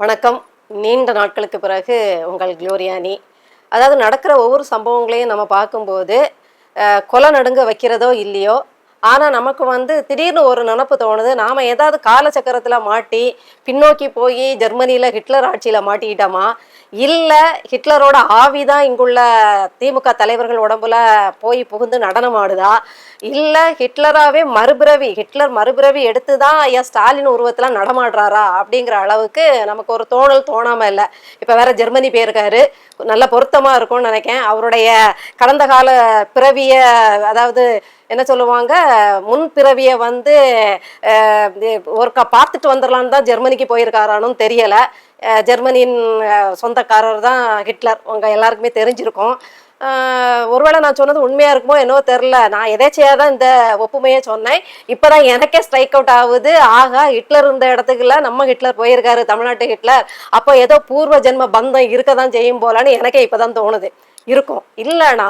வணக்கம். நீண்ட நாட்களுக்கு பிறகு உங்கள் குளோரியானி அதாவது நடக்கிற ஒவ்வொரு சம்பவங்களையும் நம்ம பார்க்கும்போது கொலை நடுங்க வைக்கிறதோ இல்லையோ ஆனால் நமக்கு வந்து திடீர்னு ஒரு நினப்பு தோணுது. நாம் ஏதாவது காலச்சக்கரத்துல மாட்டி பின்னோக்கி போய் ஜெர்மனியில் ஹிட்லர் ஆட்சியில் மாட்டிக்கிட்டோமா? இல்லை ஹிட்லரோட ஆவி தான் இங்குள்ள திமுக தலைவர்கள் உடம்புல போய் புகுந்து நடனம் ஆடுதா? இல்லை ஹிட்லராகவே மறுபிறவி ஹிட்லர் மறுபிறவி எடுத்து தான் ஐயா ஸ்டாலின் உருவத்தில் நடமாடுறாரா? அப்படிங்கிற அளவுக்கு நமக்கு ஒரு தோணல் தோணாம இல்லை. இப்போ வேற ஜெர்மனி போயிருக்காரு. நல்ல பொருத்தமாக இருக்கும்னு நினைக்கேன். அவருடைய கடந்த கால பிறவிய அதாவது என்ன சொல்லுவாங்க முன்பிறவியை வந்து ஒருக்கா பார்த்துட்டு வந்துடலான்னு தான் ஜெர்மனிக்கு போயிருக்காரானும் தெரியலை. ஜெர்மனியின் சொந்தக்காரர் தான் ஹிட்லர். உங்கள் எல்லாருக்குமே தெரிஞ்சிருக்கும். ஒருவேளை நான் சொன்னது உண்மையா இருக்குமோ என்னவோ தெரில நான் எதேச்சையாக தான் இந்த ஒப்புமையை சொன்னேன். இப்போதான் எனக்கே ஸ்ட்ரைக் அவுட் ஆகுது. ஆகா ஹிட்லர் இருந்த இடத்துக்குள்ள நம்ம ஹிட்லர் போயிருக்காரு தமிழ்நாட்டு ஹிட்லர். அப்போ ஏதோ பூர்வ ஜென்ம பந்தம் இருக்க தான் செய்யும் போலான்னு எனக்கே இப்போதான் தோணுது. இருக்கும். இல்லைன்னா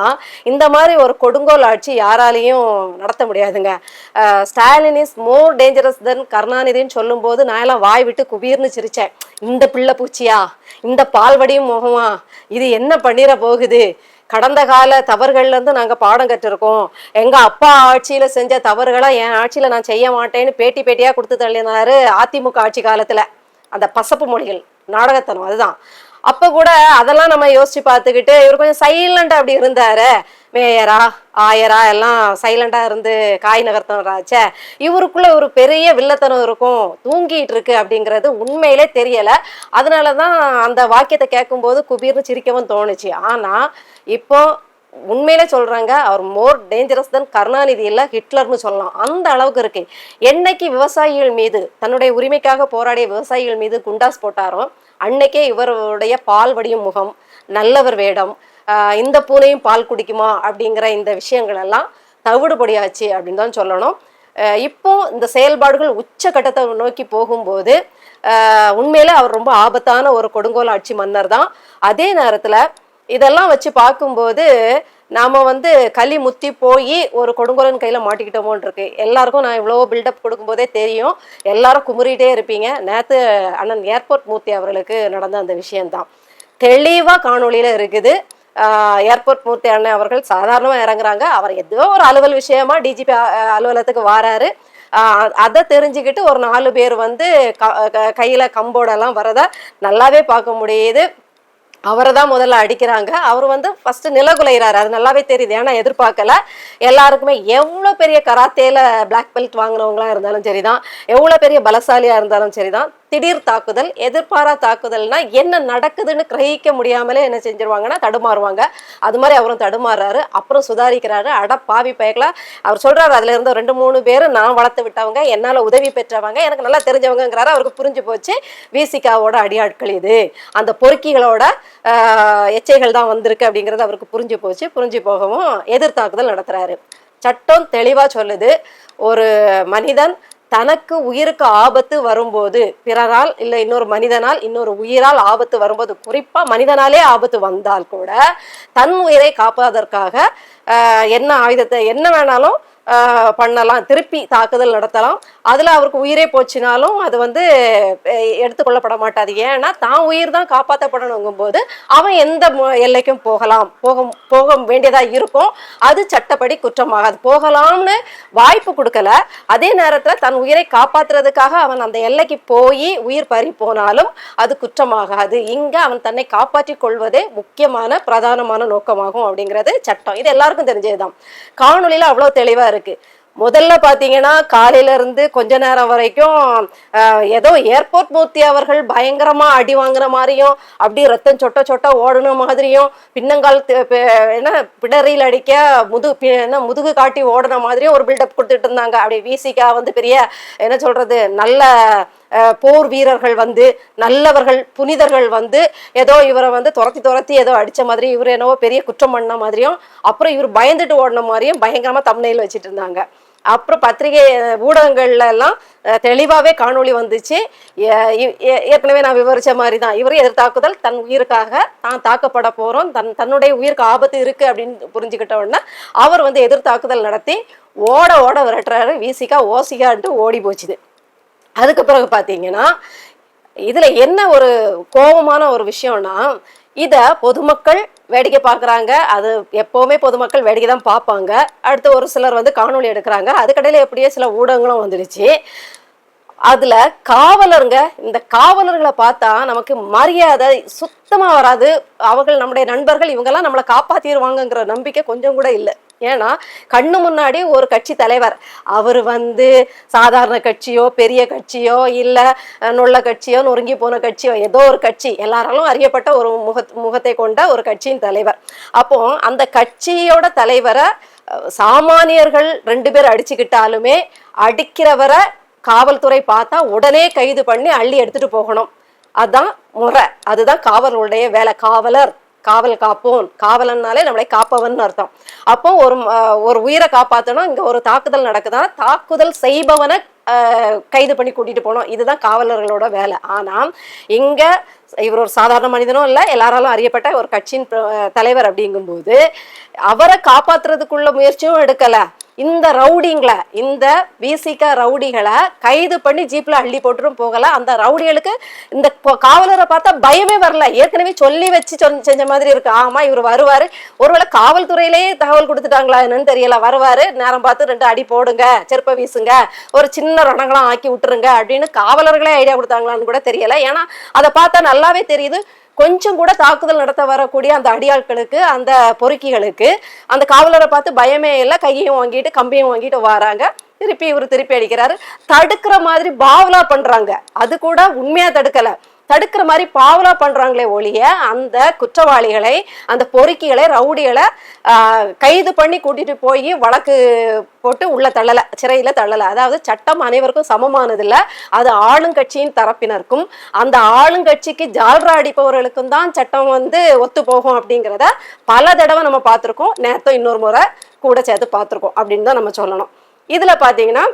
இந்த மாதிரி ஒரு கொடுங்கோல் ஆட்சி யாராலையும் நடத்த முடியாதுங்க. Stalin is more dangerous than கருணாநிதின்னு சொல்லும்போது நான் எல்லாம் வாய் விட்டு குபீர்னு சிரிச்சேன். இந்த பிள்ளை பூச்சியா? இந்த பால்வடியும் முகமா? இது என்ன பண்ணிட போகுது? கடந்த கால தவறுகள்ல இருந்து நாங்க பாடம் கற்றுருக்கோம். எங்க அப்பா ஆட்சியில செஞ்ச தவறுகளை என் ஆட்சியில நான் செய்ய மாட்டேன்னு பேட்டி பேட்டியா கொடுத்து தள்ளினாரு அதிமுக ஆட்சி காலத்துல. அந்த பசப்பு மொழிகள் நாடகத்தனம் அதுதான். அப்ப கூட அதெல்லாம் நம்ம யோசிச்சு பார்த்துக்கிட்டு இவர் கொஞ்சம் சைலண்டா அப்படி இருந்தாரு. மேயரா ஆயரா எல்லாம் சைலண்டா இருந்து காய் நகர்த்தவராச்சே இவருக்குள்ள ஒரு பெரிய வில்லத்தனம் இருக்கும். தூங்கிட்டு இருக்கு அப்படிங்கிறது உண்மையிலே தெரியல. அதனாலதான் அந்த வாக்கியத்தை கேட்கும்போது குபீர்னு சிரிக்கவும் தோணுச்சு. ஆனா இப்போ உண்மையிலே சொல்றாங்க அவர் மோர் டேஞ்சரஸ் தன் கருணாநிதி இல்ல ஹிட்லர்னு சொல்லலாம். அந்த அளவுக்கு இருக்கு. என்னைக்கு விவசாயிகள் மீது தன்னுடைய உரிமைக்காக போராடிய விவசாயிகள் மீது குண்டாஸ் போட்டாரோ அன்னைக்கே இவருடைய பால் வடியும் முகம் நல்லவர் வேடம் இந்த பூனையும் பால் குடிக்குமா அப்படிங்கிற இந்த விஷயங்கள் எல்லாம் தவிடுபடியாச்சு அப்படின்னு தான் சொல்லணும். இப்போ இந்த செயல்பாடுகள் உச்சகட்டத்தை நோக்கி போகும்போது உண்மையில உண்மையிலே அவர் ரொம்ப ஆபத்தான ஒரு கொடுங்கோல் ஆட்சி மன்னர் தான். அதே நேரத்துல இதெல்லாம் வச்சு பார்க்கும்போது நாம வந்து களி முத்தி போய் ஒரு கொடுங்கோலன் கையில மாட்டிக்கிட்டோமோன்னு இருக்கு எல்லாருக்கும் நான் இவ்வளோ பில்டப் கொடுக்கும்போதே தெரியும். எல்லாரும் குமுறிட்டே இருப்பீங்க. நேத்து அண்ணன் ஏர்போர்ட் மூர்த்தி அவர்களுக்கு நடந்த அந்த விஷயம்தான். தெளிவா காணொலியில் இருக்குது. ஏர்போர்ட் மூர்த்தி அண்ணன் அவர்கள் சாதாரணமாக இறங்குறாங்க. அவர் ஏதோ ஒரு அலுவல் விஷயமா டிஜிபி அலுவலகத்துக்கு வாராரு. அதை தெரிஞ்சுக்கிட்டு ஒரு நாலு பேர் வந்து க- க- கம்போடெல்லாம் வரத நல்லாவே பார்க்க முடியுது. அவரை தான் முதல்ல அடிக்கிறாங்க. அவர் வந்து ஃபர்ஸ்ட் நிலகுலைகிறாரு அது நல்லாவே தெரியுது. ஏன்னா எதிர்பார்க்கல. எல்லாருக்குமே எவ்வளோ பெரிய கராத்தேல பிளாக் பெல்ட் வாங்கினவங்களா இருந்தாலும் சரிதான். எவ்வளோ பெரிய பலசாலியா இருந்தாலும் சரிதான். திடீர் தாக்குதல் எதிர்பாரா தாக்குதல்னா என்ன நடக்குதுன்னு கிரகிக்க முடியாமலே என்ன செஞ்சிருவாங்கன்னா தடுமாறுவாங்க. அது மாதிரி அவரும் தடுமாறுறாரு அப்புறம் சுதாரிக்கிறாரு. அட பாவி பயக்கலா அவர் சொல்றாரு அதுல இருந்த ரெண்டு மூணு பேர் நான் வளர்த்து விட்டவங்க என்னால உதவி பெற்றவங்க எனக்கு நல்லா தெரிஞ்சவங்கிறாரு அவருக்கு புரிஞ்சு போச்சு. விசிகாவோட அடியாட்கள் இது. அந்த பொறுக்கிகளோட எச்சைகள் தான் வந்திருக்கு அப்படிங்கிறது அவருக்கு புரிஞ்சு போச்சு. புரிஞ்சு போகவும் எதிர்த்தாக்குதல் நடத்துறாரு. சட்டம் தெளிவா சொல்லுது. ஒரு மனிதன் தனக்கு உயிருக்கு ஆபத்து வரும்போது பிறரால் இல்லை இன்னொரு மனிதனால் இன்னொரு உயிரால் ஆபத்து வரும்போது குறிப்பாக மனிதனாலே ஆபத்து வந்தால் கூட தன் உயிரை காப்பதற்காக என்ன ஆயுதத்தை என்ன வேணாலும் பண்ணலாம். திருப்பி தாக்குதல் நடத்தலாம். அதில் அவருக்கு உயிரே போச்சுனாலும் அது வந்து எடுத்துக்கொள்ளப்பட மாட்டாது. ஏன்னா தான் உயிர் தான் காப்பாற்றப்படணுங்கும் போது அவன் எந்த மு- எல்லைக்கும் போகலாம். போக போக வேண்டியதாக இருக்கும். அது சட்டப்படி குற்றமாகாது. போகலாம்னு வாய்ப்பு கொடுக்கல. அதே நேரத்தில் தன் உயிரை காப்பாற்றுறதுக்காக அவன் அந்த எல்லைக்கு போய் உயிர் பறி போனாலும் அது குற்றமாகாது. இங்கே அவன் தன்னை காப்பாற்றிக் கொள்வதே முக்கியமான பிரதானமான நோக்கமாகும் அப்படிங்கிறது சட்டம். இது எல்லாருக்கும் தெரிஞ்சதுதான். காணொலியில் அவ்வளோ தெளிவாக இருக்கு. முதல்ல பாத்தீங்கன்னா காலையில இருந்து கொஞ்ச நேரம் வரைக்கும் ஏதோ ஏர்போர்ட் மூர்த்தி அவர்கள் பயங்கரமா அடி வாங்குற மாதிரியும் அப்படியே ரத்தம் சொட்ட சொட்ட ஓடுன மாதிரியும் பின்னங்கால் என்ன பிடரியில் அடிக்க முது பி- என்ன முதுகு காட்டி ஓடுன மாதிரியும் ஒரு பில்டப் கொடுத்துட்டு இருந்தாங்க. அப்படி வீசிக்கா வந்து பெரிய என்ன சொல்றது நல்ல போர் வீரர்கள் வந்து நல்லவர்கள் புனிதர்கள் வந்து ஏதோ இவரை வந்து துரத்தி துரத்தி ஏதோ அடித்த மாதிரி இவர் என்னவோ பெரிய குற்றம் பண்ண மாதிரியும் அப்புறம் இவர் பயந்துட்டு ஓடின மாதிரியும் பயங்கரமாக தம்னையில் வச்சுட்டு இருந்தாங்க. அப்புறம் பத்திரிகை ஊடகங்கள்ல எல்லாம் தெளிவாகவே காணொளி வந்துச்சு. ஏ- ஏ- ஏற்கனவே நான் விவரிச்ச மாதிரி தான் இவர் எதிர்த்தாக்குதல் தன் உயிருக்காக தான் தாக்கப்பட போகிறோம் தன் தன்னுடைய உயிருக்கு ஆபத்து இருக்குது அப்படின்னு புரிஞ்சுக்கிட்ட உடனே அவர் வந்து எதிர்த்தாக்குதல் நடத்தி ஓட ஓட விரட்டுறாரு. வீசிக்கா ஓசிக்கான்ட்டு ஓடி போச்சுது அதுக்கு பிறகு பார்த்தீங்கன்னா இதுல என்ன ஒரு கோபமான ஒரு விஷயம்னா இத பொதுமக்கள் வேடிக்கை பார்க்குறாங்க. அது எப்போவுமே பொதுமக்கள் வேடிக்கை தான் பார்ப்பாங்க. அடுத்து ஒரு சிலர் வந்து காணொளி எடுக்கிறாங்க. அதுக்கடையில் எப்படியே சில ஊடகங்களும் வந்துடுச்சு. அதில் காவலருங்க இந்த காவலர்களை பார்த்தா நமக்கு மரியாதை சுத்தமாக வராது. அவர்கள் நம்முடைய நண்பர்கள் இவங்கெல்லாம் நம்மளை காப்பாற்றிடுவாங்கங்கிற நம்பிக்கை கொஞ்சம் கூட இல்லை. ஏன்னா கண்ணு முன்னாடி ஒரு கட்சி தலைவர். அவர் வந்து சாதாரண கட்சியோ பெரிய கட்சியோ இல்லை நுள்ள கட்சியோ நொறுங்கி போன கட்சியோ ஏதோ ஒரு கட்சி எல்லாராலும் அறியப்பட்ட ஒரு முக முகத்தை கொண்ட ஒரு கட்சியின் தலைவர். அப்போ அந்த கட்சியோட தலைவரை சாமானியர்கள் ரெண்டு பேர் அடிச்சுக்கிட்டாலுமே அடிக்கிறவரை காவல்துறை பார்த்தா உடனே கைது பண்ணி அள்ளி எடுத்துட்டு போகணும். அதுதான் முறை. அதுதான் காவலருடைய வேலை. காவலர். காவல் காப்போன் காவலன்னாலே நம்மளை காப்பவன் அர்த்தம். அப்போ ஒரு ஒரு உயிரை காப்பாத்தணும். இங்க ஒரு தாக்குதல் நடக்குதுன்னா தாக்குதல் செய்பவனை கைது பண்ணி கூட்டிட்டு போனோம் இதுதான் காவலர்களோட வேலை. ஆனா இங்க இவர் ஒரு சாதாரண மனிதனும் இல்லை எல்லாராலும் அறியப்பட்ட ஒரு கட்சியின் தலைவர் அப்படிங்கும்போது அவரை காப்பாத்துறதுக்குள்ள முயற்சியும் எடுக்கல. இந்த ரவுடிங்களை இந்த விசிக ரவுடிகளை கைது பண்ணி ஜீப்ல அள்ளி போட்டுரும் போகல. அந்த ரவுடிகளுக்கு இந்த காவலரை பார்த்தா பயமே வரல. ஏற்கனவே சொல்லி வச்சு செஞ்ச மாதிரி இருக்கு. ஆமா இவர் வருவாரு. ஒருவேளை காவல்துறையிலேயே தகவல் கொடுத்துட்டாங்களா என்னன்னு தெரியல. வருவாரு. நேரம் பார்த்து ரெண்டு அடி போடுங்க செருப்ப வீசுங்க ஒரு சின்ன ரணங்களாம் ஆக்கி விட்டுருங்க அப்படின்னு காவலர்களே ஐடியா கொடுத்தாங்களான்னு கூட தெரியல. ஏன்னா அதை பார்த்தா நல்லாவே தெரியுது. கொஞ்சம் கூட தாக்குதல் நடத்த வரக்கூடிய அந்த அடியாட்களுக்கு அந்த பொறுக்கிகளுக்கு அந்த காவலரை பார்த்து பயமே இல்லை கையையும் வாங்கிட்டு கம்பியும் வாங்கிட்டு வராங்க. திருப்பி இவர் திருப்பி அடிக்கிறாரு. தடுக்கிற மாதிரி பாவலா பண்றாங்க. அது கூட உண்மையா தடுக்கலை. தடுக்கிற மாதிரி பாவலா பண்றாங்களே ஒழிய அந்த குற்றவாளிகளை அந்த பொறுக்கிகளை ரவுடிகளை கைது பண்ணி கூட்டிட்டு போய் வழக்கு போட்டு உள்ள தள்ளல சிறையில தள்ளல. அதாவது சட்டம் அனைவருக்கும் சமமானது அது ஆளுங்கட்சியின் தரப்பினருக்கும். அந்த ஆளுங்கட்சிக்கு ஜால்ரா அடிப்பவர்களுக்கும் தான் சட்டம் வந்து ஒத்து போகும் அப்படிங்கிறத பல தடவை நம்ம பார்த்துருக்கோம். நேரத்தை இன்னொரு முறை கூட சேர்த்து பார்த்துருக்கோம் அப்படின்னு தான் நம்ம சொல்லணும். இதுல பாத்தீங்கன்னா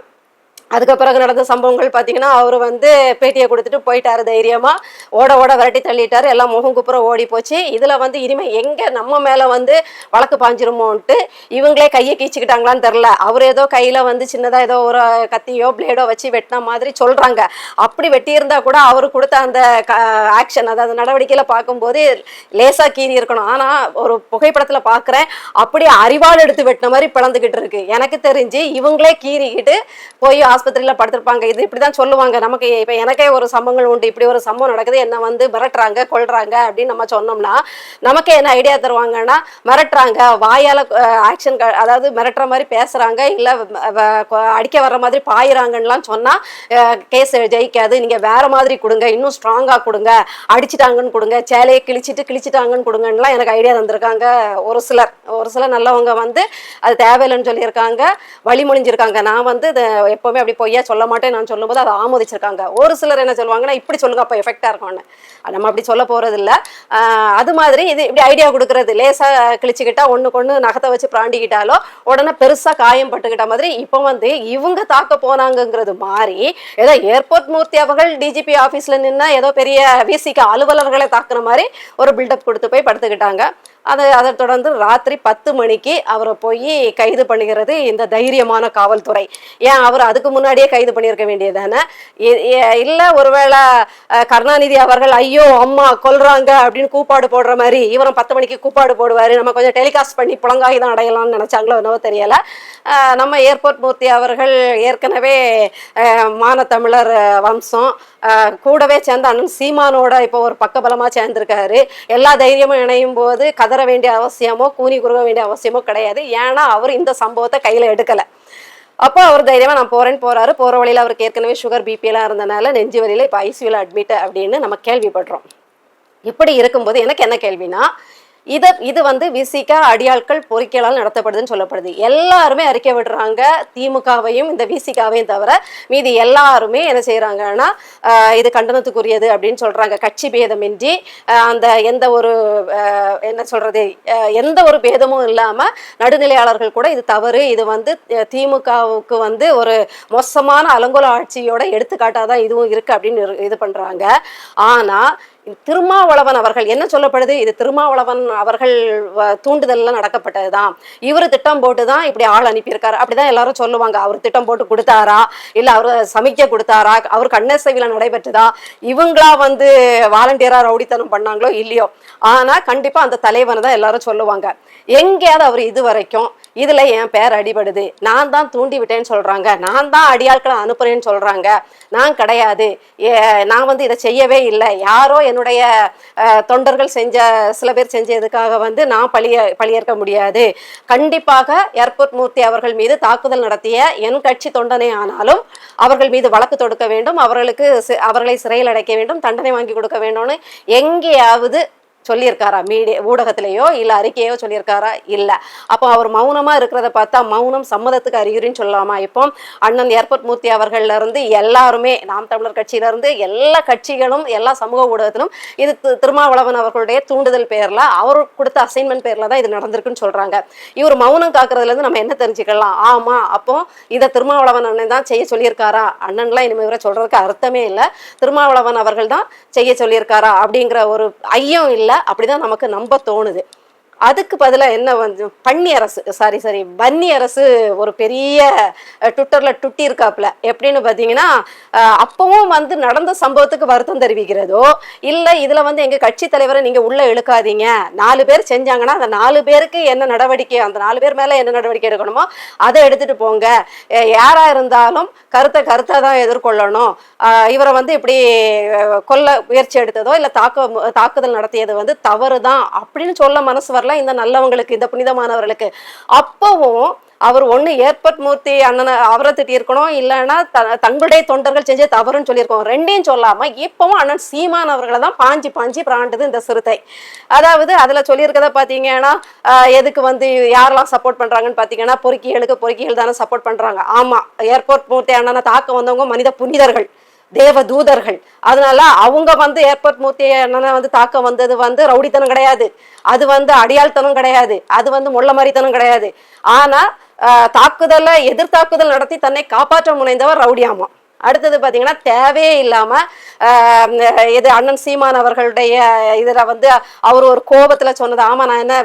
அதுக்கு பிறகு நடந்த சம்பவங்கள் பார்த்தீங்கன்னா அவர் வந்து பேட்டியை கொடுத்துட்டு போயிட்டாரு தைரியமா. ஓட ஓட விரட்டி தள்ளிட்டாரு. எல்லாம் முகம் குப்புற ஓடி போச்சு. இதுல வந்து இனிமே எங்க நம்ம மேல வந்து வழக்கு பாஞ்சிருமோன்ட்டு இவங்களே கையை கீச்சுக்கிட்டாங்களான்னு தெரில அவர் ஏதோ கையில வந்து சின்னதா ஏதோ ஒரு கத்தியோ பிளேடோ வச்சு வெட்டின மாதிரி சொல்றாங்க. அப்படி வெட்டியிருந்தா கூட அவர் கொடுத்த அந்த ஆக்ஷன் அதாவது நடவடிக்கையில பார்க்கும்போது லேசா கீறி இருக்கணும். ஆனா ஒரு புகைப்படத்துல பார்க்குறேன் அப்படியே அறிவாள் எடுத்து வெட்டின மாதிரி பிளந்துக்கிட்டு இருக்கு. எனக்கு தெரிஞ்சு இவங்களே கீறிக்கிட்டு போய் ஆஸ்பத்திரியில் படுத்திருப்பாங்க. இது இப்படி தான் சொல்லுவாங்க. நமக்கு இப்போ எனக்கே ஒரு சம்பவங்கள் உண்டு. இப்படி ஒரு சம்பவம் நடக்குது. என்ன வந்து மிரட்டுறாங்க கொள்றாங்க அப்படின்னு நம்ம சொன்னோம்னா நமக்கே என்ன ஐடியா தருவாங்கன்னா மிரட்டுறாங்க. வாயால் ஆக்ஷன் அதாவது மிரட்டுற மாதிரி பேசுகிறாங்க இல்லை அடிக்க வர்ற மாதிரி பாயிறாங்கன்னுலாம் சொன்னால் கேஸ் ஜெயிக்காது. நீங்கள் வேற மாதிரி கொடுங்க. இன்னும் ஸ்ட்ராங்காக கொடுங்க. அடிச்சிட்டாங்கன்னு கொடுங்க. சேலையை கிழிச்சிட்டு கிழிச்சிட்டாங்கன்னு கொடுங்கன்னுலாம் எனக்கு ஐடியா தந்திருக்காங்க. ஒரு சிலர். ஒரு சிலர் நல்லவங்க வந்து அது தேவையில்லைன்னு சொல்லியிருக்காங்க. வழிமொழிஞ்சிருக்காங்க நான் வந்து எப்போவுமே அப்படி பொய்யா சொல்ல மாட்டேன் நான் சொல்லும்போது அதை ஆமோதிச்சிருக்காங்க. ஒரு சிலர் என்ன சொல்லுவாங்கன்னா இப்படி சொல்லுங்க அப்போ எஃபெக்டாக இருக்கும்னு. நம்ம அப்படி சொல்ல போகிறது இல்லை அது மாதிரி இது இப்படி ஐடியா கொடுக்கறது லேசாக கிழிச்சுக்கிட்டா ஒண்ணுக்கு ஒண்ணு நகத்தை வச்சு பிராண்டிக்கிட்டாலோ உடனே பெருசாக காயம் பட்டுக்கிட்ட மாதிரி இப்போ வந்து இவங்க தாக்க போனாங்கங்கிறது மாதிரி ஏதோ ஏர்போர்ட் மூர்த்தி அவர்கள் டிஜிபி ஆஃபீஸில் நின்னா ஏதோ பெரிய விசிக்கு அலுவலர்களை தாக்குற மாதிரி ஒரு பில்டப் கொடுத்து போய் படுத்துக்கிட்டாங்க. அதை அதை தொடர்ந்து ராத்திரி பத்து மணிக்கு அவரை போய் கைது பண்ணுகிறது இந்த தைரியமான காவல்துறை. ஏன் அவர் அதுக்கு முன்னாடியே கைது பண்ணியிருக்க வேண்டியதானே இல்லை ஒருவேளை கருணாநிதி அவர்கள் ஐயோ அம்மா கொல்றாங்க அப்படின்னு கூப்பாடு போடுற மாதிரி இவரும் பத்து மணிக்கு கூப்பாடு போடுவார் நம்ம கொஞ்சம் டெலிகாஸ்ட் பண்ணி புலங்காகி தான் அடையலாம்னு நினைச்சாங்களோ என்னவோ தெரியல. நம்ம ஏர்போர்ட் மூர்த்தி அவர்கள் ஏற்கனவே மானத்தமிழர் வம்சம் கூடவே சேர்ந்த அண்ணன் சீமானோட இப்போ ஒரு பக்கபலமாக சேர்ந்திருக்காரு. எல்லா தைரியமும் இணையும் போது கதற வேண்டிய அவசியமோ கூனி குறுக வேண்டிய அவசியமோ கிடையாது. ஏன்னா அவர் இந்த சம்பவத்தை கையில எடுக்கல. அப்போ அவர் தைரியமா நான் போறேன்னு போறாரு. போற வழியில அவருக்கு ஏற்கனவே சுகர் பிபி எல்லாம் இருந்தனால நெஞ்சு வழியில இப்போ ஐசியூல அட்மிட் அப்படின்னு நம்ம கேள்விப்படுறோம். இப்படி இருக்கும்போது எனக்கு என்ன கேள்வினா இதை இது வந்து விசிக அடியாட்கள் பொறிக்கையால் நடத்தப்படுதுன்னு சொல்லப்படுது. எல்லாருமே அறிக்கை விடுறாங்க. திமுகவையும் இந்த விசிகாவையும் தவிர மீதி எல்லாருமே என்ன செய்யறாங்கன்னா இது கண்டனத்துக்குரியது அப்படின்னு சொல்றாங்க. கட்சி பேதமின்றி அந்த எந்த ஒரு என்ன சொல்றது எந்த ஒரு பேதமும் இல்லாம நடுநிலையாளர்கள் கூட இது தவறு. இது வந்து திமுகவுக்கு வந்து ஒரு மோசமான அலங்கோல ஆட்சியோட எடுத்துக்காட்டாதான் இதுவும் இருக்கு அப்படின்னு இது பண்றாங்க. ஆனா திருமாவளவன் அவர்கள் என்ன சொல்லப்படுது? இது திருமாவளவன் அவர்கள் வ- நடக்கப்பட்டது நடக்கப்பட்டதுதான். இவர் திட்டம் போட்டு தான் இப்படி ஆள் அனுப்பியிருக்காரு. அப்படிதான் எல்லாரும் சொல்லுவாங்க. அவர் திட்டம் போட்டு கொடுத்தாரா? இல்லை அவர் சமிக்க கொடுத்தாரா? அவர் கண்ணசைவில நடைபெற்றதா? இவங்களா வந்து வாலண்டியரா ரவுடித்தனம் பண்ணாங்களோ இல்லையோ? ஆனா கண்டிப்பா அந்த தலைவனை தான் எல்லாரும் சொல்லுவாங்க. எங்கேயாவது அவர் இது வரைக்கும் இதுல என் பேர் அடிபடுது. நான் தான் தூண்டி விட்டேன்னு சொல்றாங்க. நான் தான் அடியாட்களை அனுப்புறேன்னு சொல்றாங்க. நான் கிடையாது. ஏ- நான் வந்து இதை செய்யவே இல்லை. யாரோ என்னுடைய தொண்டர்கள் செஞ்ச சில பேர் செஞ்சதுக்காக வந்து நான் பழிய பழியேற்க முடியாது. கண்டிப்பாக ஏர்போர்ட் மூர்த்தி அவர்கள் மீது தாக்குதல் நடத்திய என் கட்சி தொண்டனே ஆனாலும் அவர்கள் மீது வழக்கு தொடுக்க வேண்டும். அவர்களுக்கு அவர்களை சிறையில் அடைக்க வேண்டும். தண்டனை வாங்கி கொடுக்க வேண்டும்னு எங்கேயாவது சொல்லியிருக்காரா? மீடிய ஊடகத்திலேயோ இல்லை அறிக்கையோ சொல்லியிருக்காரா? இல்லை. அப்போ அவர் மௌனமாக இருக்கிறத பார்த்தா மௌனம் சம்மதத்துக்கு அறிகுறின்னு சொல்லலாமா? இப்போ அண்ணன் ஏர்போர்ட் மூர்த்தி அவர்கள்லேருந்து எல்லாருமே நாம் தமிழர் கட்சியிலேருந்து எல்லா கட்சிகளும் எல்லா சமூக ஊடகத்திலும் இது திருமாவளவன் அவர்களுடைய தூண்டுதல் பேரில் அவர் கொடுத்த அசைன்மெண்ட் பேரில் தான் இது நடந்திருக்குன்னு சொல்கிறாங்க இவர் மௌனம் காக்குறதுலேருந்து நம்ம என்ன தெரிஞ்சுக்கலாம்? ஆமாம் அப்போ இதை திருமாவளவன் அண்ணன் தான் செய்ய சொல்லியிருக்காரா? அண்ணன்லாம் இனிமே இவரை சொல்கிறதுக்கு அர்த்தமே இல்லை. திருமாவளவன் அவர்கள் தான் செய்ய சொல்லியிருக்காரா? அப்படிங்கிற ஒரு ஐயம் இல்லை. அப்படிதான் நமக்கு நம்ப தோணுது. அதுக்கு பதிலாக என்ன வந்து பன்னி அரசு சாரி சாரி பன்னி அரசு ஒரு பெரிய ட்விட்டரில் டுட்டி இருக்காப்புல. எப்படின்னு பார்த்தீங்கன்னா அப்பவும் வந்து நடந்த சம்பவத்துக்கு வருத்தம் தெரிவிக்கிறதோ இல்லை இதில் வந்து எங்கள் கட்சி தலைவரை நீங்கள் உள்ளே இழுக்காதீங்க. நாலு பேர் செஞ்சாங்கன்னா அந்த நாலு பேருக்கு என்ன நடவடிக்கை அந்த நாலு பேர் மேலே என்ன நடவடிக்கை எடுக்கணுமோ அதை எடுத்துகிட்டு போங்க. யாராக இருந்தாலும் கருத்தை கருத்தை தான் எதிர்கொள்ளணும். இவரை வந்து இப்படி கொல்ல முயற்சி எடுத்ததோ இல்லை தாக்க தாக்குதல் நடத்தியது வந்து தவறு தான் அப்படின்னு சொல்ல மனசு வரல. இந்த நல்லவங்களுக்கு இந்த புனிதமானவர்களுக்கு. அப்பவும் அவர் ஒண்ணு ஏற்பட் மூர்த்தி அண்ணனை அவரை திட்டியிருக்கணும் இல்லைன்னா த- தங்களுடைய தொண்டர்கள் செஞ்ச தவறுன்னு சொல்லியிருக்கோம். ரெண்டையும் சொல்லாம இப்பவும் அண்ணன் சீமான் அவர்களை தான் பாஞ்சி பாஞ்சி பிராண்டுது இந்த சிறுத்தை. அதாவது அதுல சொல்லியிருக்கத பாத்தீங்கன்னா எதுக்கு வந்து யாரெல்லாம் சப்போர்ட் பண்றாங்கன்னு பாத்தீங்கன்னா பொறுக்கியலுக்கு பொறுக்கியல் தானே சப்போர்ட் பண்றாங்க. ஆமா ஏர்போர்ட் மூர்த்தி அண்ணனை தாக்க வந்தவங்க மனித புனிதர்கள். தேவ தூதர்கள் அதனால அவங்க வந்து ஏர்போர்ட் மூர்த்தி அண்ணனை வந்து தாக்க வந்தது வந்து ரவுடித்தனம் கிடையாது. அது வந்து அடியாள்தனம் கிடையாது. அது வந்து முள்ள மாதிரித்தனம் கிடையாது. ஆனா தாக்குதலை எதிர்த்தாக்குதல் நடத்தி தன்னை காப்பாற்ற முனைந்தவர் ரவுடியாமா. அடுத்தது பார்த்தீங்கன்னா தேவையே இல்லாமல் இது அண்ணன் சீமான் அவர்களுடைய இதில் வந்து அவர் ஒரு கோபத்தில் சொன்னது ஆமாம் நான் என்ன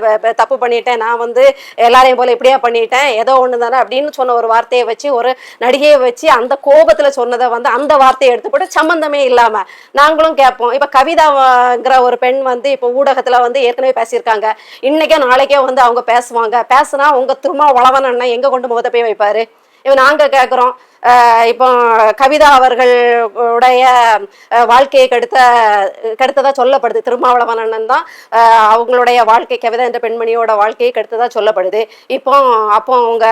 தப்பு பண்ணிட்டேன். நான் வந்து எல்லாரையும் போல் இப்படியா பண்ணிட்டேன். ஏதோ ஒன்று தானே அப்படின்னு சொன்ன ஒரு வார்த்தையை வச்சு ஒரு நடிகையை வச்சு அந்த கோபத்தில் சொன்னதை வந்து அந்த வார்த்தையை எடுத்து போட்டு சம்மந்தமே இல்லாமல் நாங்களும் கேட்போம். இப்போ கவிதாங்கிற ஒரு பெண் வந்து இப்போ ஊடகத்தில் வந்து ஏற்கனவே பேசியிருக்காங்க. இன்றைக்கே நாளைக்கே வந்து அவங்க பேசுவாங்க. பேசுனா உங்கள் திரும்ப உழவன் அண்ணன் எங்கே கொண்டு முகத்தை போய் வைப்பார்? இப்போ நாங்கள் கேட்குறோம் இப்போ கவிதா அவர்களுடைய உடைய வாழ்க்கையை கெடுத்த கெடுத்ததா சொல்லப்படுது. திருமாவளவனன் அண்ணன் தான் அவங்களுடைய வாழ்க்கை கவிதா என்ற பெண்மணியோட வாழ்க்கையை கெடுத்ததா சொல்லப்படுது. இப்போ அப்போ அவங்க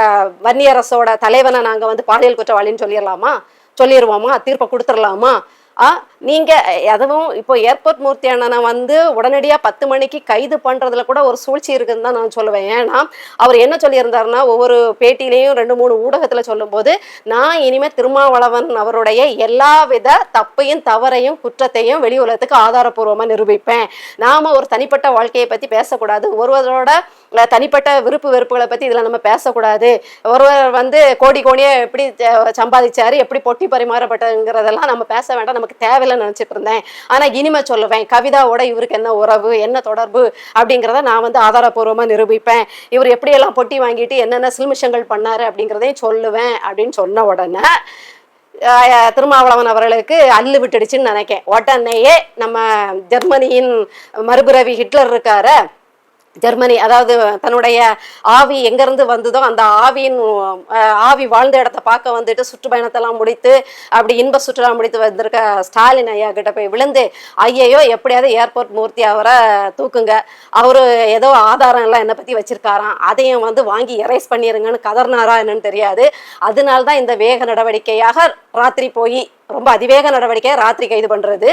வன்னியரசோட தலைவனை நாங்கள் வந்து பாலியல் குற்றவாளின்னு சொல்லிடலாமா சொல்லிடுவோமா தீர்ப்பை கொடுத்துடலாமா ஆ நீங்கள் அதுவும் இப்போ ஏர்போர்ட் மூர்த்தி அண்ணனை வந்து உடனடியாக பத்து மணிக்கு கைது பண்ணுறதுல கூட ஒரு சூழ்ச்சி இருக்குன்னு தான் நான் சொல்லுவேன். ஏன்னா அவர் என்ன சொல்லியிருந்தாருன்னா ஒவ்வொரு பேட்டியிலையும் ரெண்டு மூணு ஊடகத்தில் சொல்லும்போது நான் இனிமேல் திருமாவளவன் அவருடைய எல்லா வித தப்பையும் தவறையும் குற்றத்தையும் வெளி உலகத்துக்கு ஆதாரப்பூர்வமாக நிரூபிப்பேன். நாம் ஒரு தனிப்பட்ட வாழ்க்கையை பற்றி பேசக்கூடாது. ஒருவரோட தனிப்பட்ட விருப்பு வெறுப்புகளை பத்தி இதுல நம்ம பேசக்கூடாது. ஒருவர் வந்து கோடி கோடியே எப்படி சம்பாதிச்சாரு எப்படி பொட்டி பரிமாறப்பட்டதுங்கிறதெல்லாம் நம்ம பேச வேண்டாம். நமக்கு தேவையில்லைன்னு நினைச்சிட்டு இருந்தேன். ஆனா இனிமே சொல்லுவேன் கவிதாவோட இவருக்கு என்ன உறவு என்ன தொடர்பு அப்படிங்கிறத நான் வந்து ஆதாரப்பூர்வமா நிரூபிப்பேன். இவர் எப்படியெல்லாம் பொட்டி வாங்கிட்டு என்னென்ன சில்மிஷங்கள் பண்ணாரு அப்படிங்கிறதையும் சொல்லுவேன் அப்படின்னு சொன்ன உடனே திருமாவளவன் அவர்களுக்கு அல்லு விட்டுடுச்சுன்னு நினைக்கேன். உடனேயே நம்ம ஜெர்மனியின் மறுபிறவி ஹிட்லர் இருக்காரு. ஜெர்மனி அதாவது தன்னுடைய ஆவி எங்கேருந்து வந்ததோ அந்த ஆவியின் ஆவி வாழ்ந்த இடத்த பார்க்க வந்துட்டு சுற்றுப்பயணத்தெல்லாம் முடித்து அப்படி இன்ப சுற்றுலா முடித்து வந்திருக்க ஸ்டாலின் ஐயா கிட்ட போய் விழுந்து ஐயையோ எப்படியாவது ஏர்போர்ட் மூர்த்தி அவரை தூக்குங்க. அவர் ஏதோ ஆதாரம் எல்லாம் என்னை பற்றி வச்சிருக்காராம். அதையும் வந்து வாங்கி எரேஸ் பண்ணிடுங்கன்னு கதர்னாரா என்னன்னு தெரியாது. அதனால தான் இந்த வேக நடவடிக்கையாக ராத்திரி போய் ரொம்ப அதிவேக நடவடிக்கையை ராத்திரி கைது பண்ணுறது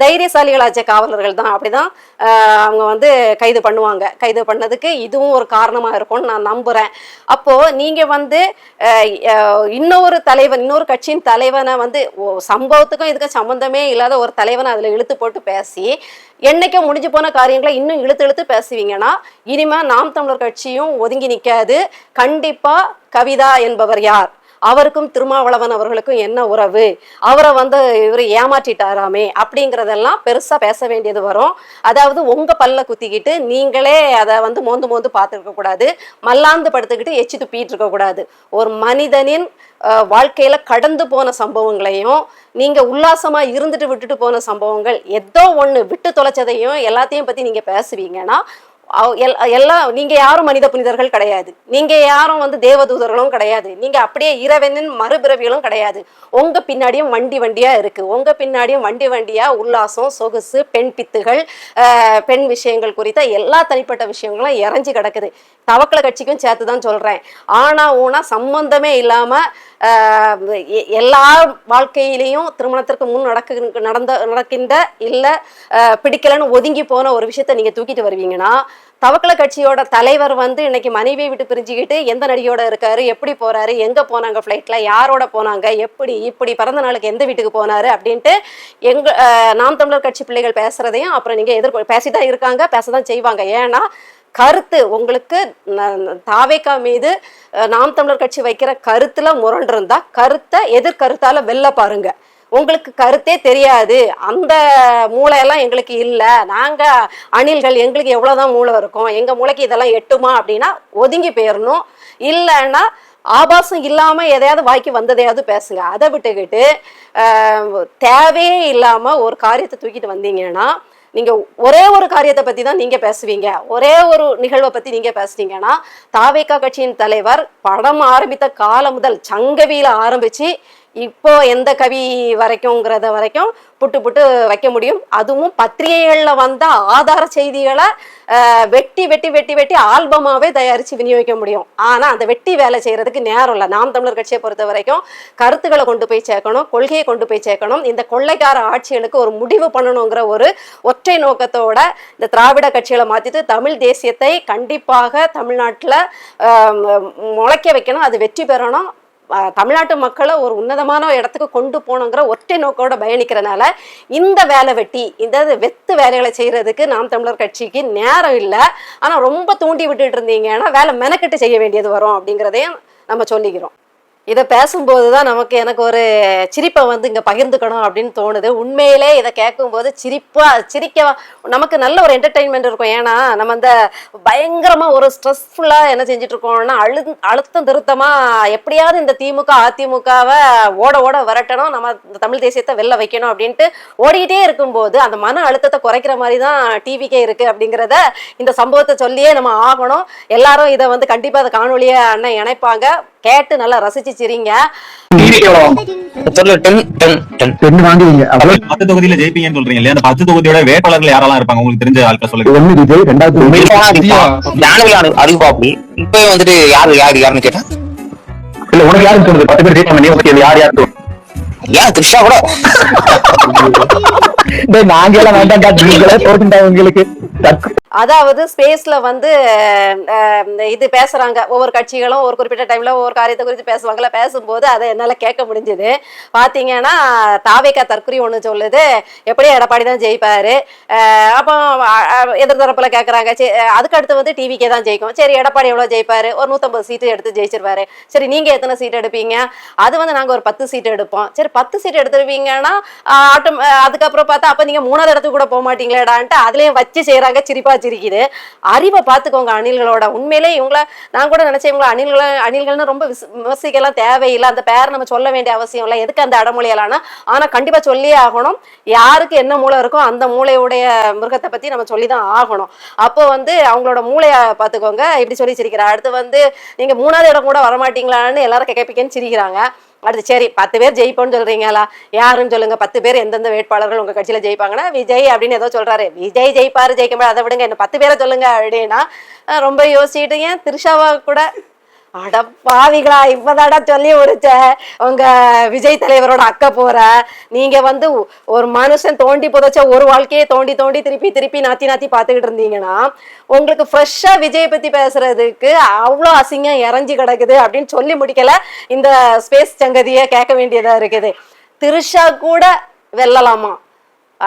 தைரியசாலிகளாச்ச காவலர்கள் தான். அப்படிதான் தான் அவங்க வந்து கைது பண்ணுவாங்க. கைது பண்ணதுக்கு இதுவும் ஒரு காரணமாக இருக்கும்னு நான் நம்புகிறேன் அப்போது நீங்கள் வந்து இன்னொரு தலைவன் இன்னொரு கட்சியின் தலைவனை வந்து ஓ- சம்பவத்துக்கும் இதுக்கும் சம்மந்தமே இல்லாத ஒரு தலைவனை அதில் இழுத்து போட்டு பேசி என்னைக்கோ முடிஞ்சு போன காரியங்களை இன்னும் இழுத்து இழுத்து பேசுவீங்கன்னா இனிமே நாம் தமிழர் கட்சியும் ஒதுங்கி நிற்காது கண்டிப்பாக கவிதா என்பவர் யார்? அவருக்கும் திருமாவளவன் அவர்களுக்கும் என்ன உறவு? அவரை வந்து இவர் ஏமாற்றிட்டாராமே அப்படிங்கிறதெல்லாம் பெருசாக பேச வேண்டியது வரும். அதாவது உங்கள் பல்ல குத்திக்கிட்டு நீங்களே அதை வந்து மோந்து மோந்து பார்த்துருக்க கூடாது. மல்லாந்து படுத்துக்கிட்டு எச்சி துப்பிட்டு இருக்கக்கூடாது ஒரு மனிதனின் வாழ்க்கையில் கடந்து போன சம்பவங்களையும் நீங்கள் உல்லாசமாக இருந்துட்டு விட்டுட்டு போன சம்பவங்கள் ஏதோ ஒன்று விட்டு தொலைச்சதையும் எல்லாத்தையும் பற்றி நீங்கள் பேசுவீங்கன்னா எல்லாம் நீங்க யாரும் மனித புனிதர்கள் கிடையாது. நீங்க யாரும் வந்து தேவதூதர்களும் கிடையாது. நீங்க அப்படியே இறைவனின் மறுபிறவிகளும் கிடையாது. உங்க பின்னாடியும் வண்டி வண்டியா இருக்கு. உங்க பின்னாடியும் வண்டி வண்டியா உல்லாசம் சொகுசு பெண் பித்துகள் பெண் விஷயங்கள் குறித்த எல்லா தனிப்பட்ட விஷயங்களும் இறஞ்சி கிடக்குது. தவக்கல கட்சிக்கும் சேர்த்து தான் சொல்றேன். ஆனா ஊனா சம்பந்தமே இல்லாம எ- எல்லா வாழ்க்கையிலையும் திருமணத்திற்கு முன் நடக்கு நடந்த நடக்கின்ற இல்லை பிடிக்கலைன்னு பிடிக்கலன்னு ஒதுங்கி போன ஒரு விஷயத்த நீங்க தூக்கிட்டு வருவீங்கன்னா தவக்கல கட்சியோட தலைவர் வந்து இன்னைக்கு மனைவியை விட்டு பிரிஞ்சுக்கிட்டு எந்த நடிகையோட இருக்காரு எப்படி போறாரு எங்க போனாங்க ஃப்ளைட்ல யாரோட போனாங்க எப்படி இப்படி பிறந்த நாளுக்கு எந்த வீட்டுக்கு போனாரு அப்படின்ட்டு எங்க நாம் தமிழர் கட்சி பிள்ளைகள் பேசுறதையும் அப்புறம் நீங்க எதிர்ப்பு பேசிதான் இருக்காங்க பேசதான் செய்வாங்க. ஏன்னா கருத்து உங்களுக்கு தாவேக்கா மீது நாம் தமிழர் கட்சி வைக்கிற கருத்துல முரண்டிருந்தா கருத்தை எதிர்கருத்தால வெல்ல பாருங்க. உங்களுக்கு கருத்தே தெரியாது. அந்த மூளையெல்லாம் எங்களுக்கு இல்லை. நாங்கள் அணில்கள் எங்களுக்கு எவ்வளோதான் மூளை இருக்கும். எங்கள் மூளைக்கு இதெல்லாம் எட்டுமா அப்படின்னா ஒதுங்கி போயிடணும் இல்லைன்னா ஆபாசம் இல்லாமல் எதையாவது வாய்க்கு வந்ததையாவது பேசுங்க. அதை விட்டுக்கிட்டு தேவையே இல்லாமல் ஒரு காரியத்தை தூக்கிட்டு வந்தீங்கன்னா நீங்கள் ஒரே ஒரு காரியத்தை பற்றி தான் நீங்கள் பேசுவீங்க. ஒரே ஒரு நிகழ்வை பற்றி நீங்கள் பேசுனீங்கன்னா தாவேக்கா கட்சியின் தலைவர் படம் ஆரம்பித்த காலம் முதல் சங்கவியில் ஆரம்பித்து இப்போ எந்த கவி வரைக்கும்ங்கிறத வரைக்கும் புட்டு புட்டு வைக்க முடியும். அதுவும் பத்திரிகைகளில் வந்த ஆதார செய்திகளை வெட்டி வெட்டி வெட்டி வெட்டி ஆல்பமாகவே தயாரித்து விநியோகிக்க முடியும். ஆனால் அந்த வெட்டி வேலை செய்கிறதுக்கு நேரம் இல்லை. நாம் தமிழர் கட்சியை பொறுத்த வரைக்கும் கருத்துக்களை கொண்டு போய் சேர்க்கணும் கொள்கையை கொண்டு போய் சேர்க்கணும். இந்த கொள்ளைக்கார ஆட்சிகளுக்கு ஒரு முடிவு பண்ணணுங்கிற ஒரு ஒற்றை நோக்கத்தோட இந்த திராவிட கட்சிகளை மாற்றிட்டு தமிழ் தேசியத்தை கண்டிப்பாக தமிழ்நாட்டில் முளைக்க வைக்கணும். அது வெற்றி பெறணும். தமிழ்நாட்டு மக்களை ஒரு உன்னதமான இடத்துக்கு கொண்டு போகணுங்கிற ஒற்றை நோக்கோட பயணிக்கிறனால இந்த வேலை வெட்டி இந்த வெத்து வேலைகளை செய்யறதுக்கு நாம் தமிழர் கட்சிக்கு நேரம் இல்லை. ஆனால் ரொம்ப தூண்டி விட்டுட்டு இருந்தீங்கன்னா வேலை மெனக்கெட்டு செய்ய வேண்டியது வரும் அப்படிங்கிறதையும் நம்ம சொல்லிக்கிறோம். இதை பேசும்போது தான் நமக்கு எனக்கு ஒரு சிரிப்பை வந்து இங்கே பகிர்ந்துக்கணும் அப்படின்னு தோணுது. உண்மையிலே இதை கேட்கும்போது சிரிப்பா சிரிக்க நமக்கு நல்ல ஒரு என்டர்டெயின்மெண்ட் இருக்கும். ஏன்னா நம்ம அந்த பயங்கரமாக ஒரு ஸ்ட்ரெஸ்ஃபுல்லாக என்ன செஞ்சுட்டு இருக்கோம்னா அழு அழுத்தம் திருத்தமாக எப்படியாவது இந்த திமுக அதிமுகவை ஓட ஓட விரட்டணும். நம்ம இந்த தமிழ் தேசியத்தை வெளில வைக்கணும் அப்படின்ட்டு ஓடிக்கிட்டே இருக்கும்போது அந்த மன அழுத்தத்தை குறைக்கிற மாதிரி தான் டிவிக்கே இருக்குது அப்படிங்கிறத இந்த சம்பவத்தை சொல்லியே நம்ம ஆகணும். எல்லாரும் இதை வந்து கண்டிப்பாக அதை காணொலியை அண்ணன் இணைப்பாங்க. கேட்டு நல்லா ரசிச்சு சிரிங்க. பத்து தொகுதியில ஜெயிப்பீங்கன்னு சொல்றீங்க இல்லையா அந்த பத்து தொகுதியோட வேட்பாளர்கள் யாரெல்லாம் இருப்பாங்க? உங்களுக்கு தெரிஞ்ச ஆட்கள் சொல்லுங்க. அறிவிப்பாப்படி இப்ப வந்துட்டு யாரு யாரு யாருன்னு கேட்டா இல்ல உனக்கு யாருக்கு தோணுது பத்து பேர் ஜெயிப்பாங்க நீ யார் யார்? ஏன் த்ரிஷா கூட? டேய், நாங்க எல்லாம் நீங்களே தோட்டுட்டாங்க உங்களுக்கு அதாவது ஸ்பேஸ்ல வந்து இது பேசுறாங்க. ஒவ்வொரு கட்சிகளும் ஒரு குறிப்பிட்ட டைம்ல ஒவ்வொரு காரியத்தை குறித்து பேசுவாங்கல்ல. பேசும்போது அதை என்னால கேட்க முடிஞ்சது. பாத்தீங்கன்னா தாவேக்கா தற்குறி ஒண்ணு சொல்லுது. எப்படி எடப்பாடி தான் ஜெயிப்பாரு. அப்போ எதிர்த்தரப்புல கேக்குறாங்க. சரி, அதுக்கு அடுத்து வந்து டிவிக்கே தான் ஜெயிக்கும். சரி எடப்பாடி எவ்வளவு ஜெயிப்பாரு? ஒரு நூத்தம்பது சீட்டு எடுத்து ஜெயிச்சிருவாரு. சரி நீங்க எத்தனை சீட் எடுப்பீங்க? அது வந்து நாங்க ஒரு பத்து சீட் எடுப்போம். சரி பத்து சீட் எடுத்துருவீங்கன்னா ஆட்டோ அதுக்கப்புறம் பார்த்தா அப்போ நீங்கள் மூணாவது இடத்துக்கு கூட போக மாட்டீங்களேடான்ட்டு அதுலேயும் வச்சு செய்கிறாங்க சிரிப்பாக சிரிக்குது. அறிவை பார்த்துக்கோங்க அணில்களோட. உண்மையிலே இவங்கள நான் கூட நினச்சேன் இவங்கள அணில்களை அணில்கள்னு ரொம்ப விச- விமர்சிக்கலாம் தேவையில்லை. அந்த பேர் நம்ம சொல்ல வேண்டிய அவசியம் இல்லை. எதுக்கு அந்த அடமொழியலாம்னா ஆனால் கண்டிப்பாக சொல்லியே ஆகணும். யாருக்கு என்ன மூளை இருக்கோ அந்த மூளையுடைய மிருகத்தை பற்றி நம்ம சொல்லி தான் ஆகணும். அப்போ வந்து அவங்களோட மூளையை பார்த்துக்கோங்க. இப்படி சொல்லி சிரிக்கிறா அடுத்து வந்து நீங்கள் மூணாவது இடம் கூட வரமாட்டீங்களான்னு எல்லாரும் கேட்பீங்கன்னு சிரிக்கிறாங்க. அடுத்து சரி பத்து பேர் ஜெயிப்போம்னு சொல்றீங்களா? யாருன்னு சொல்லுங்க. பத்து பேர் எந்தெந்த வேட்பாளர்கள் உங்க கட்சியில ஜெயிப்பாங்கன்னா விஜய் அப்படின்னு ஏதோ சொல்றாரு. விஜய் ஜெயிப்பாரு ஜெயிக்க முடியாது அதை விடுங்க. என்ன பத்து பேரை சொல்லுங்க அப்படின்னா ரொம்ப யோசிச்சுட்டு ஏன் திருஷாவா கூட அட பாவிகளா இப்பதாடா சொல்லி உரிச்ச உங்க விஜய் தலைவரோட அக்கா போற. நீங்க வந்து ஒரு மனுஷன் தோண்டி புதைச்ச ஒரு வாழ்க்கையை தோண்டி தோண்டி திருப்பி திருப்பி நாத்தி நாத்தி பார்த்துக்கிட்டு இருந்தீங்கன்னா உங்களுக்கு ஃப்ரெஷ்ஷா விஜய் பத்தி பேசுறதுக்கு அவ்வளோ அசிங்கம் இறஞ்சி கிடக்குது அப்படின்னு சொல்லி முடிக்கல இந்த ஸ்பேஸ் சங்கதியை கேட்க வேண்டியதா இருக்குது. திருஷா கூட வெல்லலாமா?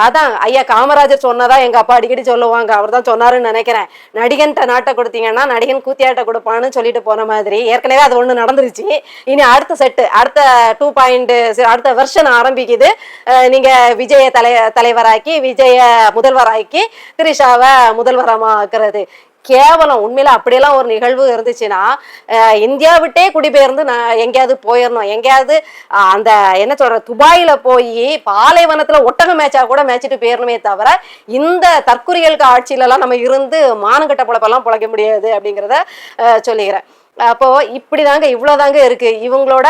அதான் ஐயா காமராஜர் சொன்னதா எங்க அப்பா அடிக்கடி சொல்லுவாங்க. அவர் தான் சொன்னாருன்னு நினைக்கிறேன். நடிகன்ட்ட நாட்டை கொடுத்தீங்கன்னா நடிகன் கூத்தியாட்ட கொடுப்பான்னு சொல்லிட்டு போன மாதிரி. ஏற்கனவே அது ஒண்ணு நடந்துருச்சு. இனி அடுத்த செட்டு அடுத்த டூ பாயிண்ட் அடுத்த வருஷன் ஆரம்பிக்குது. நீங்க விஜய தலை தலைவராக்கி விஜய முதல்வராக்கி திரிஷாவை முதல்வரமாக்குறது. கேவலம். உண்மையில அப்படியெல்லாம் ஒரு நிகழ்வு இருந்துச்சுன்னா இந்தியா விட்டே குடிபெயர்ந்து நான் எங்கேயாவது போயிடணும் எங்கேயாவது அந்த என்ன சொல்ற துபாயில போய் பாலைவனத்துல ஒட்டக மேட்சா கூட மேய்ச்சிட்டு போயிடணுமே தவிர இந்த தற்குறிகளுக்கு ஆட்சியிலலாம் நம்ம இருந்து மானங்கட்ட பொழப்பெல்லாம் பிழைக்க முடியாது அப்படிங்கிறத சொல்லிக்கிறேன். அப்போ இப்படிதாங்க இவ்வளவுதாங்க இருக்கு. இவங்களோட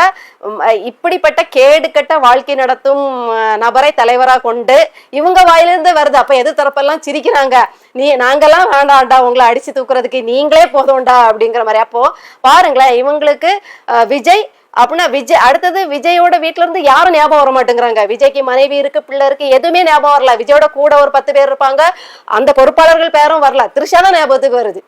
இப்படிப்பட்ட கேடுகட்ட வாழ்க்கை நடத்தும் நபரை தலைவரா கொண்டு இவங்க வாயிலிருந்து வருது. அப்ப எது தரப்பெல்லாம் சிரிக்கிறாங்க? நீ நாங்கெல்லாம் வேண்டாம்டா உங்களை அடிச்சு தூக்குறதுக்கு நீங்களே போதும்டா அப்படிங்கிற மாதிரி. அப்போ பாருங்களேன் இவங்களுக்கு விஜய் அப்படின்னா விஜய் அடுத்தது விஜயோட வீட்ல இருந்து யாரும் ஞாபகம் வர மாட்டேங்கிறாங்க. விஜய்க்கு மனைவி இருக்கு பிள்ளை இருக்கு எதுவுமே ஞாபகம் வரல. விஜயோட கூட ஒரு பத்து பேர் இருப்பாங்க. அந்த பொறுப்பாளர்கள் பேரும் வரல. திருஷா தான் ஞாபகத்துக்கு வருது.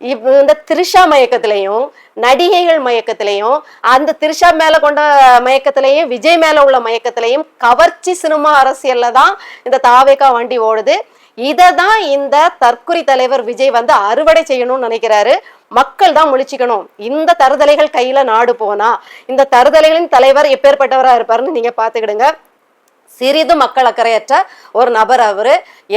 இந்த திரிஷா மயக்கத்திலையும் நடிகைகள் மயக்கத்திலையும் அந்த திரிஷா மேல கொண்ட மயக்கத்திலையும் விஜய் மேல உள்ள மயக்கத்திலையும் கவர்ச்சி சினிமா அரசியல்ல தான் இந்த தாவேகா வண்டி ஓடுது. இதை தான் இந்த தற்குறி தலைவர் விஜய் வந்து அறுவடை செய்யணும்னு நினைக்கிறாரு. மக்கள் தான் முழிச்சிக்கணும். இந்த தருதலைகள் கையில நாடு போனா இந்த தருதலைகளின் தலைவர் எப்பேற்பட்டவரா இருப்பாருன்னு நீங்க பாத்துக்கிடுங்க சிறிது மக்கள் அக்கறையற்ற ஒரு நபர் அவர்.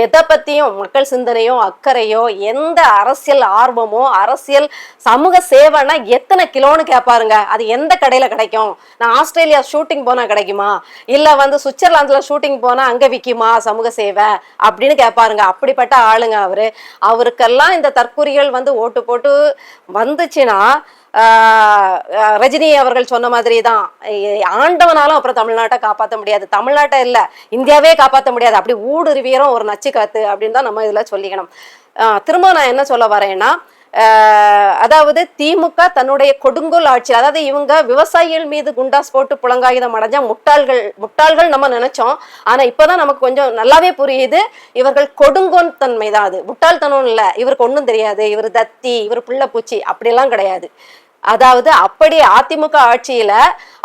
எதை பற்றியும் மக்கள் சிந்தனையோ அக்கறையோ எந்த அரசியல் ஆர்வமோ அரசியல் சமூக சேவைனா எத்தனை கிலோன்னு கேட்பாருங்க அது எந்த கடையில் கிடைக்கும்? நான் ஆஸ்திரேலியா ஷூட்டிங் போனால் கிடைக்குமா? இல்லை வந்து சுவிட்சர்லாந்தில் ஷூட்டிங் போனால் அங்கே விற்குமா சமூக சேவை? அப்படின்னு கேட்பாருங்க அப்படிப்பட்ட ஆளுங்க அவர். அவருக்கெல்லாம் இந்த தற்கூறிகள் வந்து ஓட்டு போட்டு வந்துச்சுன்னா ரஜினி அவர்கள் சொன்ன மாதிரி தான் ஆண்டவனாலும் அப்புறம் தமிழ்நாட்டை காப்பாற்ற முடியாது. தமிழ்நாட்டை இல்ல இந்தியாவே காப்பாற்ற முடியாது. அப்படி ஊடுருவியரும் ஒரு நச்சு காத்து அப்படின்னு தான் நம்ம இதுல சொல்லிக்கணும். திரும்ப நான் என்ன சொல்ல வரேன்னா அதாவது திமுக தன்னுடைய கொடுங்கோல் ஆட்சி அதாவது இவங்க விவசாயிகள் மீது குண்டாஸ் போட்டு புலங்காயுதம் அடைஞ்சா முட்டாள்கள் முட்டாள்கள் நம்ம நினைச்சோம். ஆனா இப்பதான் நமக்கு கொஞ்சம் நல்லாவே புரியுது. இவர்கள் கொடுங்கோல் தன்மை தான் அது. முட்டாள்தனம் இல்ல. இவருக்கு ஒன்றும் தெரியாது. இவர் தத்தி இவர் பிள்ளை பூச்சி அப்படிலாம் கிடையாது. அதாவது அப்படி அதிமுக ஆட்சியில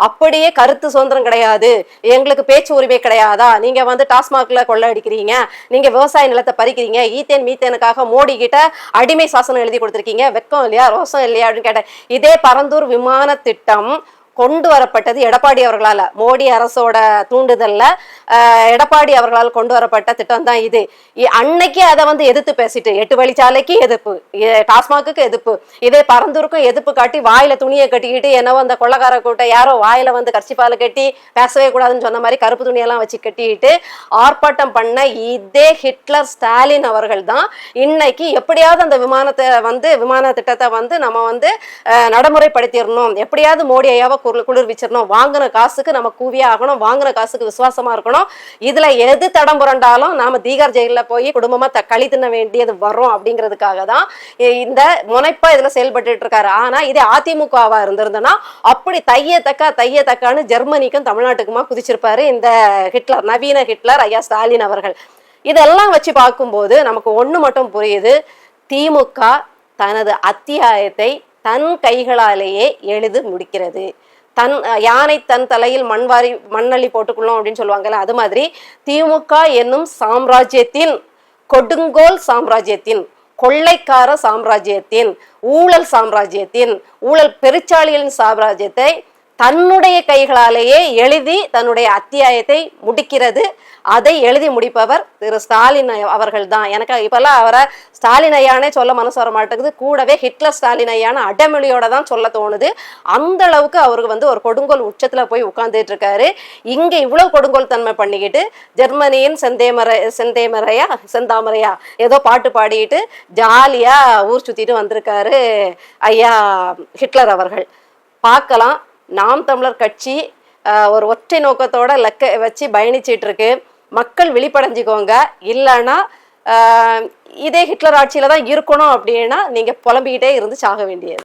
அப்படியே கருத்து சுதந்திரம் கிடையாது. எங்களுக்கு பேச்சு உரிமை கிடையாதா? நீங்க வந்து டாஸ்மாக்ல கொள்ள அடிக்கிறீங்க. நீங்க விவசாய நிலத்தை பறிக்கிறீங்க. ஈத்தேன் மீத்தேனுக்காக மோடி கிட்ட அடிமை சாசனம் எழுதி கொடுத்துருக்கீங்க. வெக்கம் இல்லையா? ரோசம் இல்லையா? அப்படின்னு கேட்டேன். இதே பரந்தூர் விமான திட்டம் கொண்டு வரப்பட்டது எடப்பாடி அவர்களால் மோடி அரசோட தூண்டுதல்ல எடப்பாடி அவர்களால் கொண்டு வரப்பட்ட திட்டம் தான் இது. இ- அன்னைக்கு அதை வந்து எதிர்த்து பேசிட்டு எட்டு வழிச்சாலைக்கு எதிர்ப்பு டாஸ்மாக்கு டாஸ்மாகுக்கு எதிர்ப்பு இதே பரந்தூருக்கும் எதிர்ப்பு காட்டி வாயில துணியை கட்டிக்கிட்டு என்னவோ அந்த கொள்ளக்கார கூட்டம் யாரோ வாயில வந்து கர்ச்சிப்பால கட்டி பேசவே கூடாதுன்னு சொன்ன மாதிரி கருப்பு துணியெல்லாம் வச்சு கட்டிக்கிட்டு ஆர்ப்பாட்டம் பண்ண இதே ஹிட்லர் ஸ்டாலின் அவர்கள் தான் இன்னைக்கு எப்படியாவது அந்த விமானத்தை வந்து விமான திட்டத்தை வந்து நம்ம வந்து நடைமுறைப்படுத்திடணும். எப்படியாவது மோடி ஐயாவை குளிர் குளிர்விச்சிடணும் வாங்கின காசுக்கு நம்ம கூவியே ஆகணும் வாங்கின காசுக்கு விசுவாசமா இருக்கணும். இதுல எது தடம் புரண்டாலும் நாம தீகார் ஜெயில போய் குடும்பமா த தின்ன வேண்டியது வரும் அப்படிங்கிறதுக்காக தான் இந்த முனைப்பா இதுல செயல்பட்டு இருக்காரு. ஆனா இதே அதிமுகவா இருந்திருந்தனா அப்படி தைய தக்கா தைய தக்கான்னு ஜெர்மனிக்கும் தமிழ்நாட்டுக்குமா குதிச்சிருப்பாரு இந்த ஹிட்லர் நவீன ஹிட்லர் ஐயா ஸ்டாலின் அவர்கள். இதெல்லாம் வச்சு பார்க்கும்போது நமக்கு ஒண்ணு மட்டும் புரியுது. திமுக தனது அத்தியாயத்தை தன் கைகளாலேயே எழுது முடிக்கிறது. தன் யானை தன் தலையில் மண்வாரி மண்ணள்ளி போட்டுக்கணும் அப்படின்னு சொல்லுவாங்கல்ல அது மாதிரி திமுக என்னும் சாம்ராஜ்யத்தின் கொடுங்கோல் சாம்ராஜ்யத்தின் கொள்ளைக்கார சாம்ராஜ்யத்தின் ஊழல் சாம்ராஜ்யத்தின் ஊழல் பெருச்சாளிகளின் சாம்ராஜ்யத்தை தன்னுடைய கைகளாலேயே எழுதி தன்னுடைய அத்தியாயத்தை முடிக்கிறது. அதை எழுதி முடிப்பவர் திரு ஸ்டாலின் அவர்கள் தான் எனக்கு இப்பெல்லாம் அவரை ஸ்டாலின் ஐயானே சொல்ல மனசு வர மாட்டேங்குது. கூடவே ஹிட்லர் ஸ்டாலின் ஐயான அடமொழியோட தான் சொல்ல தோணுது. அந்த அளவுக்கு அவருக்கு வந்து ஒரு கொடுங்கோல் உச்சத்தில் போய் உட்கார்ந்துட்டு இருக்காரு. இங்கே இவ்வளவு கொடுங்கோல் தன்மை பண்ணிக்கிட்டு ஜெர்மனியின் செந்தேமரை செந்தேமரையா செந்தாமரையா ஏதோ பாட்டு பாடிட்டு ஜாலியா ஊர் சுத்திட்டு வந்திருக்காரு ஐயா ஹிட்லர் அவர்கள். பார்க்கலாம். நாம் தமிழர் கட்சி ஒரு ஒற்றை நோக்கத்தோட லக்க வச்சு பயணிச்சிட்டு இருக்கு. மக்கள் விழிப்படைஞ்சிக்கோங்க. இல்லைன்னா இதே ஹிட்லர் ஆட்சியில தான் இருக்கணும் அப்படின்னா நீங்க புலம்பிக்கிட்டே இருந்து சாக வேண்டியது.